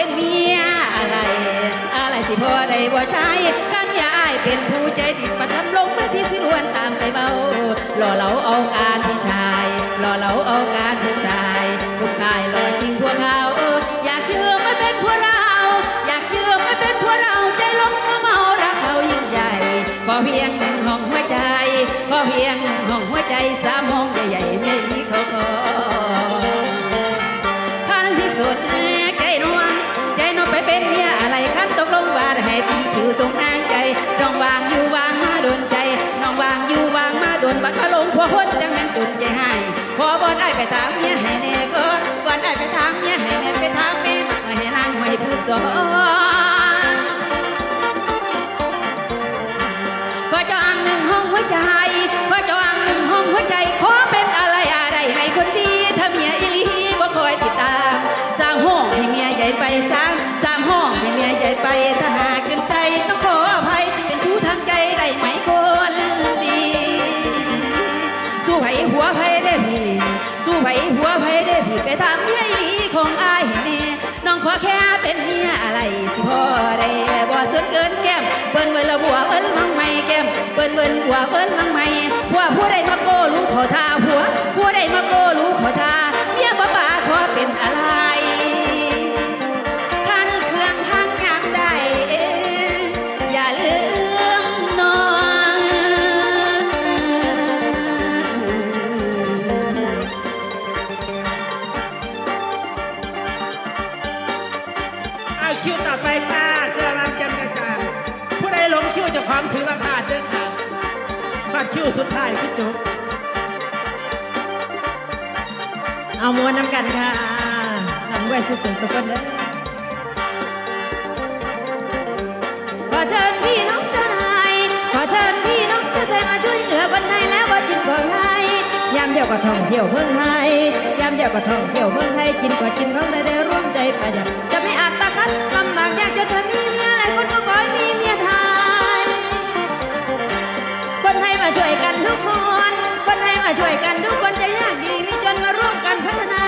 เป็นเมียอะไร อะไรสิพอได้บ่ใช้กันอย่าอายเป็นผู้ใจดีปัดทำลงเมื่อที่สิรวนตามไปเบาหล่อเหลาเอาการที่ชา บักขลงพวกคนจังแม่นจุนใจให้พอบอไอ้ายไปถามเมียให้แน่ ได้บ่ส่วนเกินแก้มเปิ้นเบิ่นละบัวเบิ่นมังไม่แก้มเปิ้นเบิ่นบัวเบิ่นมังไม่ผัวผู้ใดมาโกรู้ขอทาผัวผู้ใดมาโกรู้ขอทา พลาดคิวสุดท้ายพี่จุ๊บเอามวนน้ำกันค่ะหลังไหวสุขุมสุขคนเด้อขอเชิญพี่น้องเจ้านายขอเชิญพี่น้องเจ้าไทยมาช่วยเหลือคนไทยแล้วว่ากินของไทยยามเดียวก็ท่องเที่ยวเมืองไทยยามเดียวก็ท่องเที่ยวเมืองไทยกินกว่ากินของได้ได้ร่วมใจประหยัดจะไม่อาจตะคัดลำบากยากจนเธอมีเมียหลายคนก็ขอให้มี มาช่วยกันทุกคน คนไทยมาช่วยกันทุกคนจะยากดีมีจนมาร่วมกันพัฒนา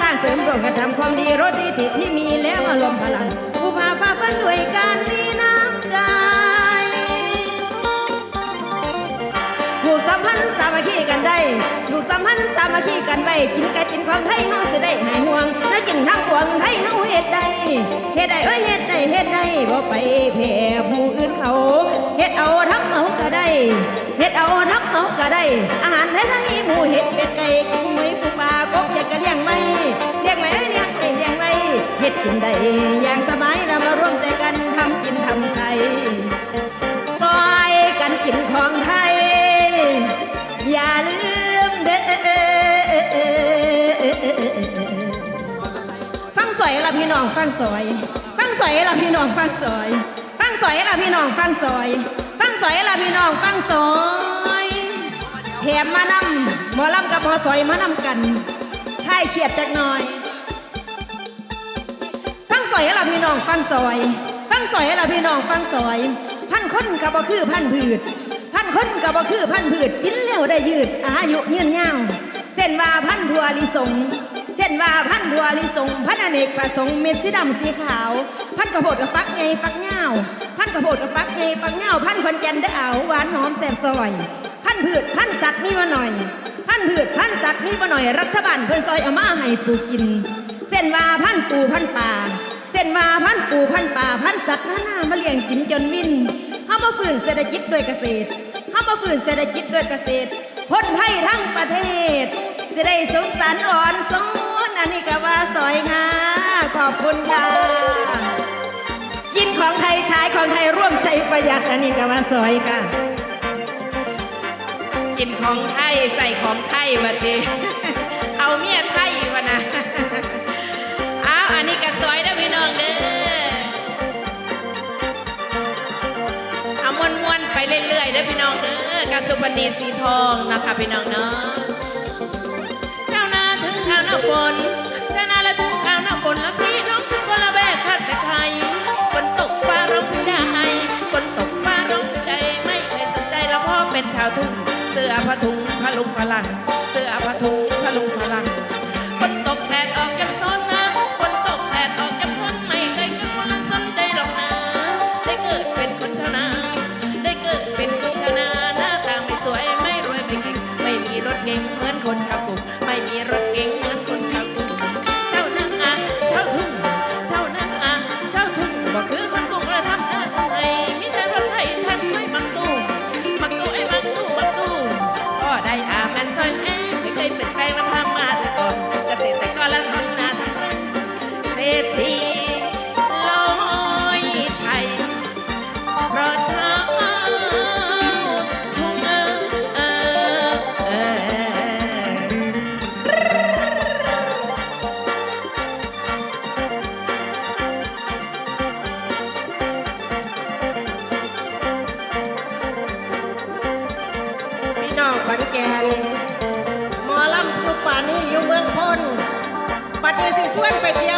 สร้างเสริมร่วมกันทำความดีรถดีที่ที่มีแล้วมารวมพลังผู้พาฟ้าฟันด้วยการมีน้ำใจผูกสัมพันธ์สามัคคีกันได้ผูกสัมพันธ์สามัคคีกันไว้กินไก่กินของไทยเฮาสิได้หายห่วงแล้วกินทั้งปวงไทยเฮาเฮ็ดได้เฮ็ดได้เอ้ยเฮ็ดได้เฮ็ดได้บ่ไปแผ่ผู้อื่นเขาเฮ็ดเอาทำเอาก็ได้ เฮ็ดเอาทำเอาก็ได้ อาหารไทยไทยหมูเฮ็ดเป็ดไก่กุ้งหอยปูปลากบอยากก็เลี้ยงไว้เลี้ยงไว้เอ้ยเลี้ยงไว้เลี้ยงไว้เฮ็ดกินได้อย่างสบายเรามาร่วมใจกันทำกินทำใช้ซอยกันกินของไทย อย่าลืมเด้อฟังสอยละพี่น้องฟังสอยฟังสอยละพี่น้องฟังสอยฟังสอยละพี่น้องฟังสอย สอยละพี่น้องฟังสอยแถมมานำหมอลำกับหมอสอยมานำกันท้ายเขียดจักหน่อยฟังสอยละพี่น้องฟังซอยฟังสอยละพี่น้องฟังซอย พันคนกับบ่คือพันผืดพันคนกับบ่คือพันผืดกินแล้วได้ยืดอายุยืนยาวเส้นว่าพันทัวลิสงเช่นว่าพันทัวลิสงพันอเนกประสงค์เม็ดสีดำสีขาว พันกระโพดกับฟักใหญ่ฟักเงาว พันกระโพดกับฟักใหญ่ฟักเงาพันคนแกนได้เอาหวานหอมแซ่บซอย พันผืดพันสัตว์มีมาหน่อย พันผืดพันสัตว์มีมาหน่อย รัฐบาลเพิ่นซอยเอามาให้ปลูกกิน เส้นว่าพันปูพันป่าเส้นว่าพันปูพันป่าพันสัตว์หน้าหน้ามาเลี้ยงกินจนวินเฮามาฝืนเศรษฐกิจด้วยเกษตรเฮามาฝืนเศรษฐกิจด้วยเกษตร คนไทยทั้งประเทศสิได้สุขสันอ่อนสอนอันนี้ก็ว่าสอยค่ะขอบคุณค่ะ กินของไทยใช้ของไทยร่วมใจประหยัดอันนี้ก็ว่าสอยค่ะ กินของไทยใส่ของไทยมาดีเอาเมียไทยวะนะอ้าวอันนี้กระสวยเด้พี่น้องเด้อเอามวนมวนๆไปเรื่อยๆเด้พี่น้องเด้อกระสุพรรณีสีทองนะคะพี่น้องเนาะเจ้านาถึงข้าวหน้าฝนาวทุ่งเสื้อผ้าถุงผ้าลุงพลัง เสื้อผ้าถุงผ้าลุงพลังฝนตกแดดออกยังทนนะฝนตกแดดออกยังทนไม่เคยกังวลสนใจหรอกนะได้เกิดเป็นคนชนาได้เกิดเป็นคนชนาหน้าตาไม่สวยไม่รวยไม่เก่งไม่มีรถเก่งเหมือนคนชาวกรุง วนไปเที่ยว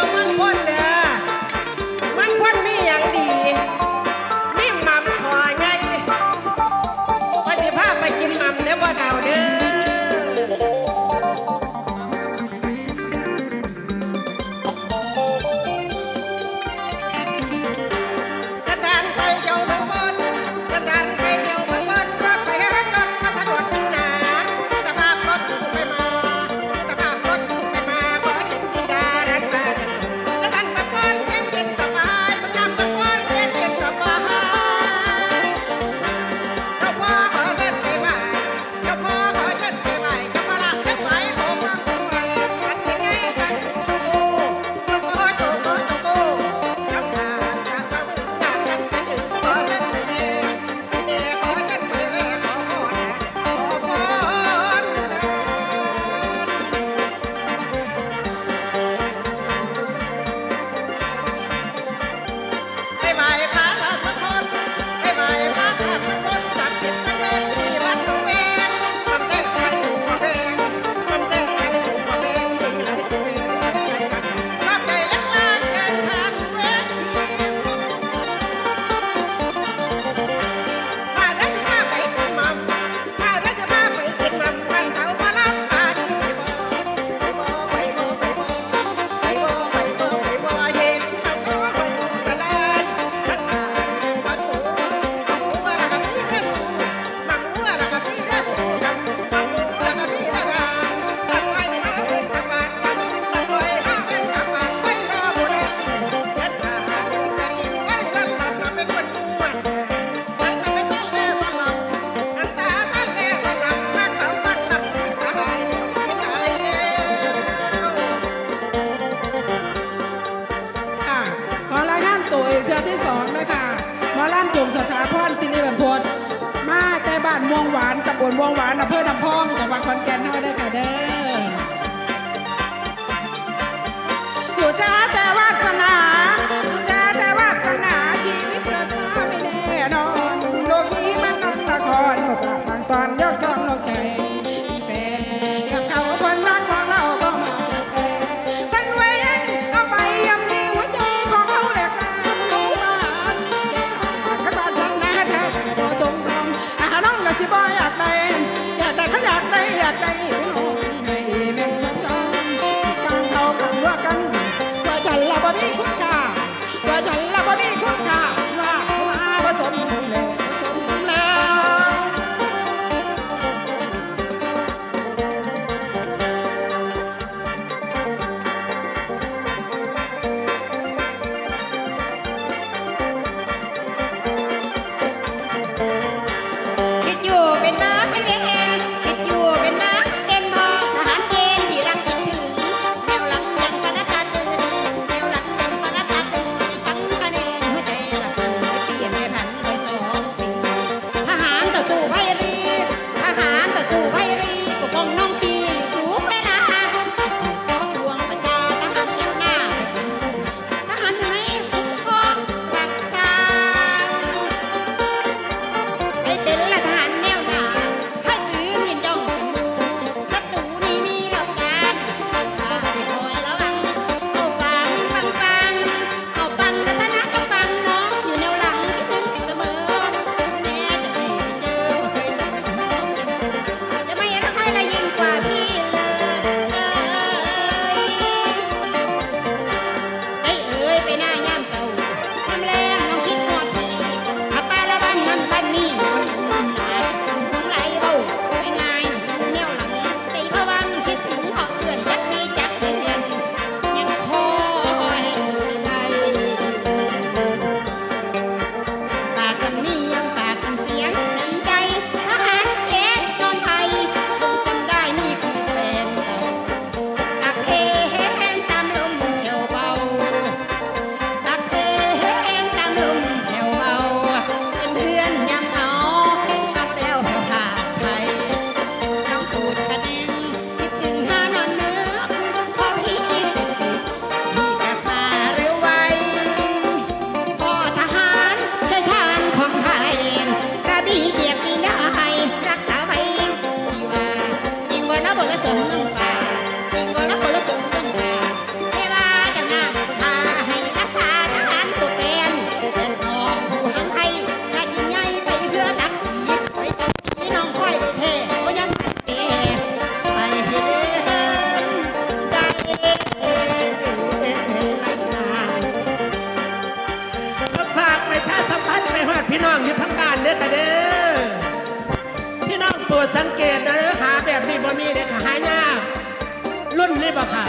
บ่ค่ะ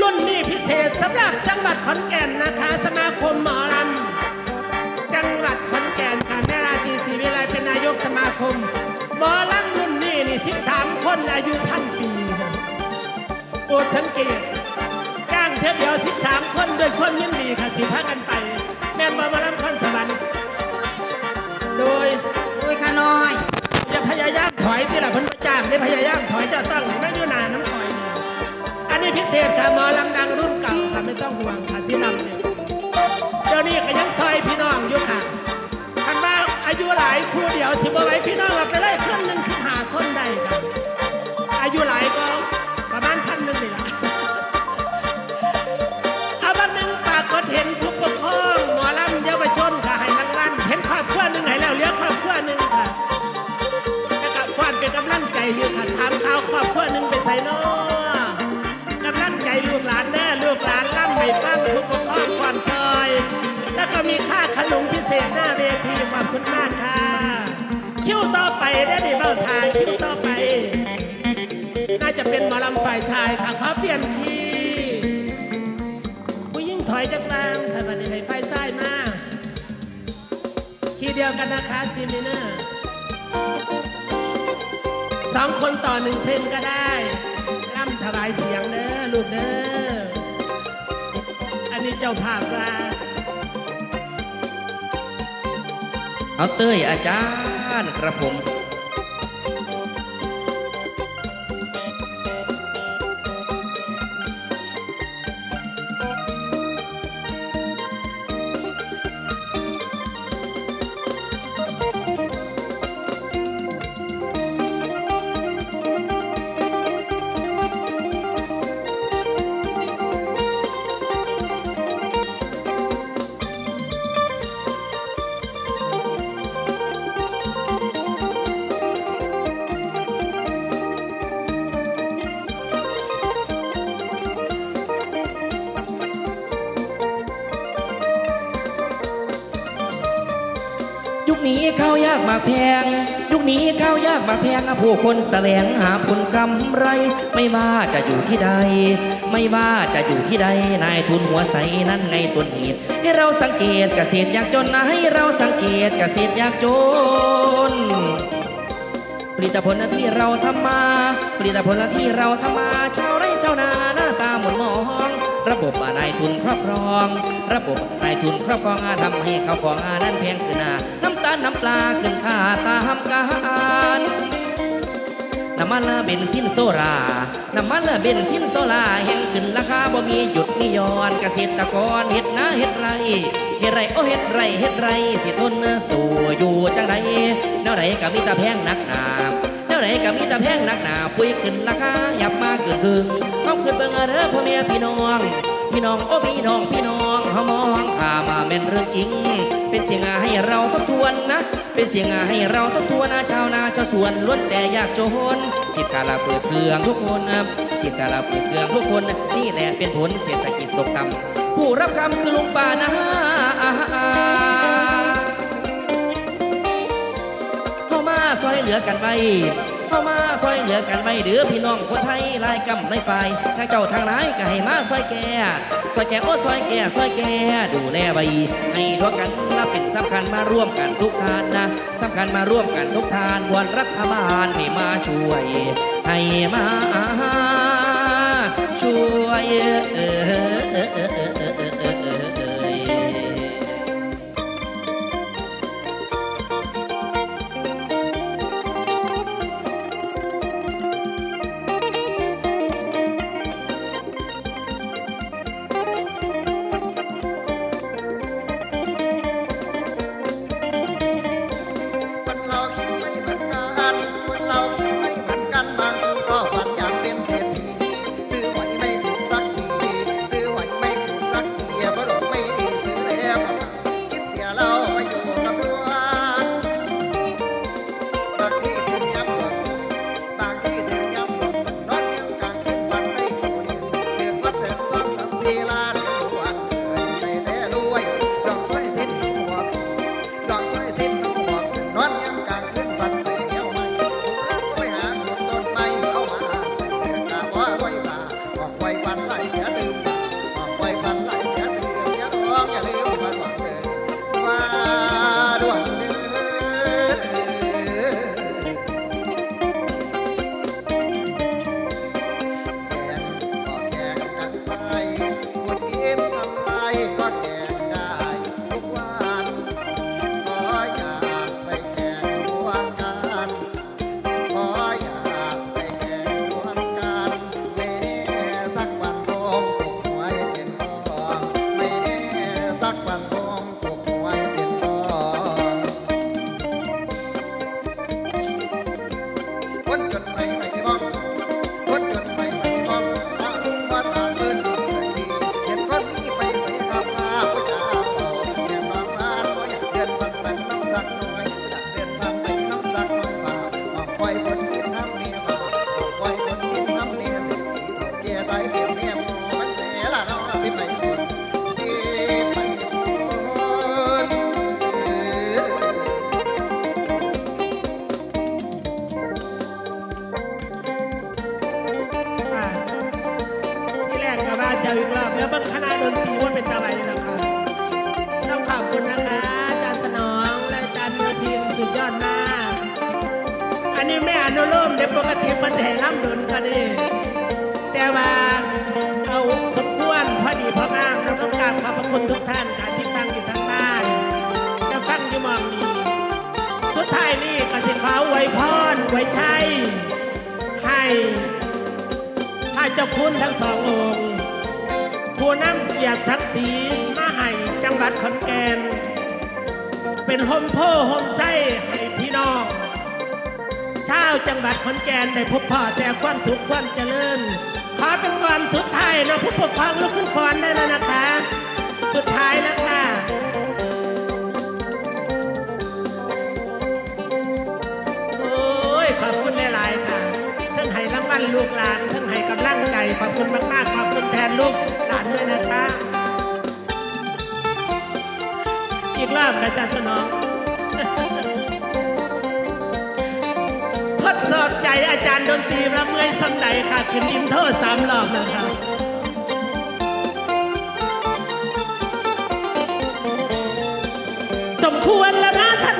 รุ่นนี้พิเศษสำหรับจังหวัดขอนแก่นนะคะ สมาคมหมอลำจังหวัดขอนแก่นค่ะแม่ราตรีศรีวิไลเป็นนายกสมาคมหมอลำรุ่นนี้นี่13 คนอายุพันปีค่ะโปรดสังเกตจ้างเทปเดียว 13 คนด้วยความยินดีค่ะสิพากันไป แม่นบ่มาลำคอนสวรรค์โดยโดยขาน้อยจะพยายามถอยที่ละเพิ่นบ่จ้างได้พยายามถอยจะต้องไม่อยู่น นี้พิเศษค่ะหมอลำดังรุ่นเก่าค่ะไม่ต้องห่วงค่ะที่ลำเนี่ยเดี๋ยวนี้ก็ยังซอยพี่น้องอยู่ค่ะคันว่าอายุหลายคู่เดียวสิบไหว้พี่น้องเอาไปเลยครึ่งหนึ่งสิบห้าคนได้ค่ะอายุหลายก็ประมาณพันหนึ่งนี่ละเอาวันหนึ่งปากฏเห็นผู้ปกครองหมอลำเยาวชนค่ะให้รางวัลเห็นครอบครัวหนึ่งให้แล้วเหลือครอบครัวหนึ่งค่ะแล้วก็ฟอนเป็นกำลังใจอยู่ค่ะถามข่าวครอบครัวหนึ่งไปใส่น้อก แล้วก็มีค่าขนมพิเศษหน้าเวทีขอบคุณมากค่ะ คิวต่อไปได้ดิเบ้าทางคิวต่อไป น่าจะเป็นหมอลำฝ่ายชายค่ะขอเปลี่ยนคีผู้ยิ่งถอยจากบางค่ะบันนี้ให้ไฟซ้มาคีเดียวกันนะคะซีมิเนอร์สองคนต่อหนึ่งเพลงก็ได้ร่ำถวายเสียงเด้อลูกเด้ออันนี้เจ้าภาพว่า เอาเต้ยอาจารย์ครับผม ข้าวยากมาแพงยุคนี้ข้าวยากมาแพงผู้คนแสวงหาผลกำไร ไม่ว่าจะอยู่ที่ใด ไม่ว่าจะอยู่ที่ใดนายทุนหัวใสนั่นไงต้นเหตุให้เราสังเกตเกษตรยากจนนะให้เราสังเกตเกษตรยากจนผลิตผลที่เราทำมาผลิตผลที่เราทำมา ระบบนายทุนครอบครอง ระบบนายทุนครอบครองอาทำให้เขาวของอานั้นแพงขึ้นหนาน้ำตาลน้ำปลาขึ้นค่าตามการน้ำมันเบนซินโซราน้ำมันเบนซินโซลาแห่งขึ้นราคาบ่มีหยุดมีย่อนเกษตรกรเฮ็ดนาเฮ็ดไรเฮ็ดไรโอ้เฮ็ดไรเฮ็ดไรสิทนสู่อยู่จังใดแนวไหนก็มีต่แพงนักหนา ไหนก็มีแต่แพงหนักหนาปุ๋ยขึ้นราคาหยับมาเกินครึ่งเอาขึ้นเบิ่งเอาเด้อพ่อแม่พี่น้อง พี่น้องโอ้พี่น้องพี่น้องเฮามองข้ามาแม่นเรื่องจริง เป็นเสียงให้เราทบทวนนะ เป็นเสียงให้เราทบทวนนะชาวนาชาวสวนล้วนแต่ยากจนผิดกาลาเปิดเครื่องทุกคนนะผิดกาลาเปิดเครื่องทุกคนนี่แหละเป็นผลเศรษฐกิจตกต่ำผู้รับกรรมคือลุงป่านะเข้ามาซอยเหลือกันไว้ เข้ามาซอยเหลือกันไว้เดือพี่น้องคนไทยลายกำไรไฟทางเจ้าทางนายก็ให้มาซอยแก่ซอยแก่โอ้ซอยแก่ซอยแก่ดูแลไว้ให้ทั่วกันนะเป็นสำคัญมาร่วมกันทุกทานนะสำคัญมาร่วมกันทุกทานวอนรัฐบาลให้มาช่วย ให้มาช่วยเออ ไว้ใช้ ให้ถ้าเจ้าคุณทั้งสององค์ผู้นำเกียรติศักดิ์ศรีมาให้จังหวัดขอนแก่นเป็นโฮมโพโฮมใจให้พี่น้องชาวจังหวัดขอนแก่นได้พบพ่อแต่ความสุขความเจริญ ขอเป็นวันสุดท้ายนะผู้ปกครองลุกขึ้นฟอนได้แล้วนะคะ สุดท้ายนะคะั่นลูกหลานเพิ่งให้กำลังใจขอบคุณมากๆขอบคุณแทนลูกหลานด้วยนะคะ อีกรอบกระจัดสนองทดสอบใจอาจารย์ดนตรีละเมื่อยสังใดค่ะขึ้นอินโทรสามรอบนะคะสมควรแล้วนะ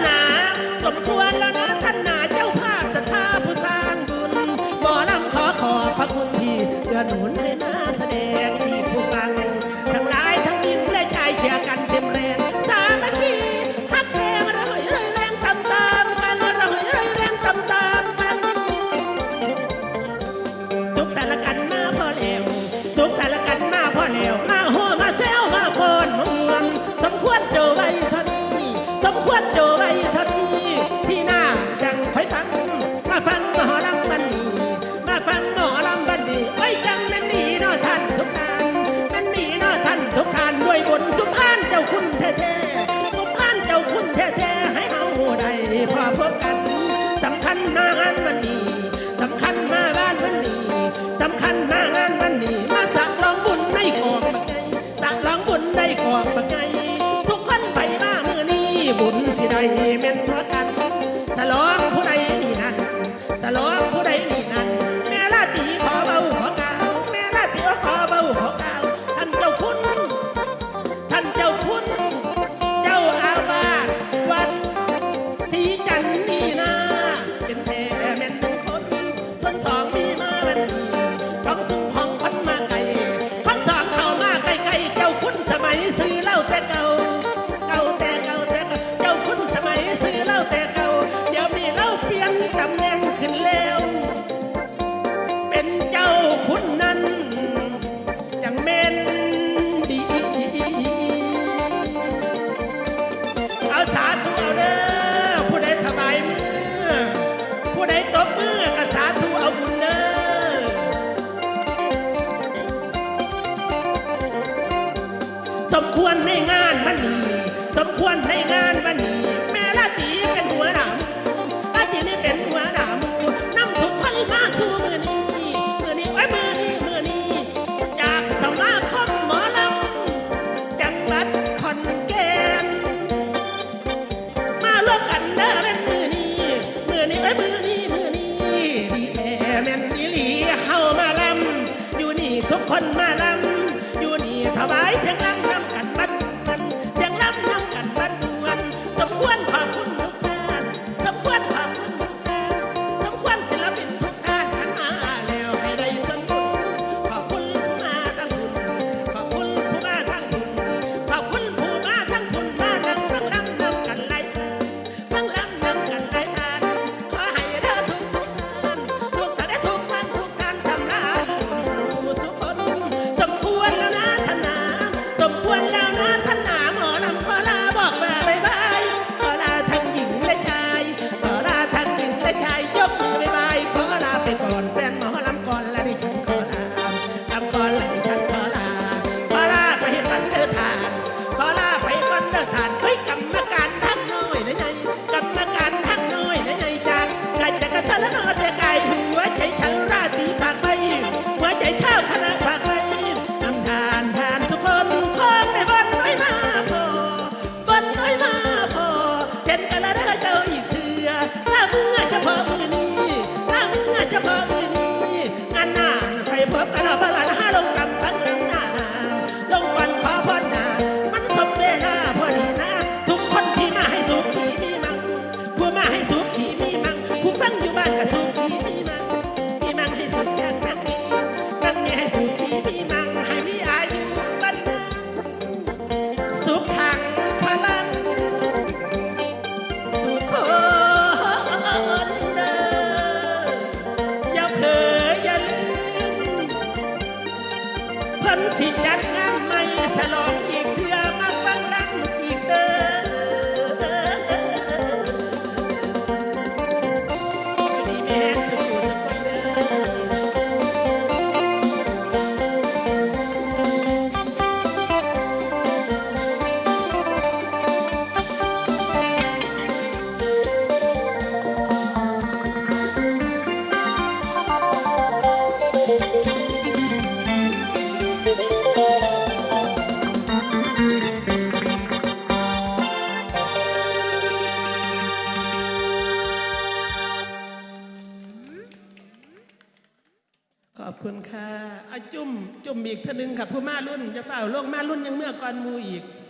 กมารุ่นยังเมื่ออนหมูอีก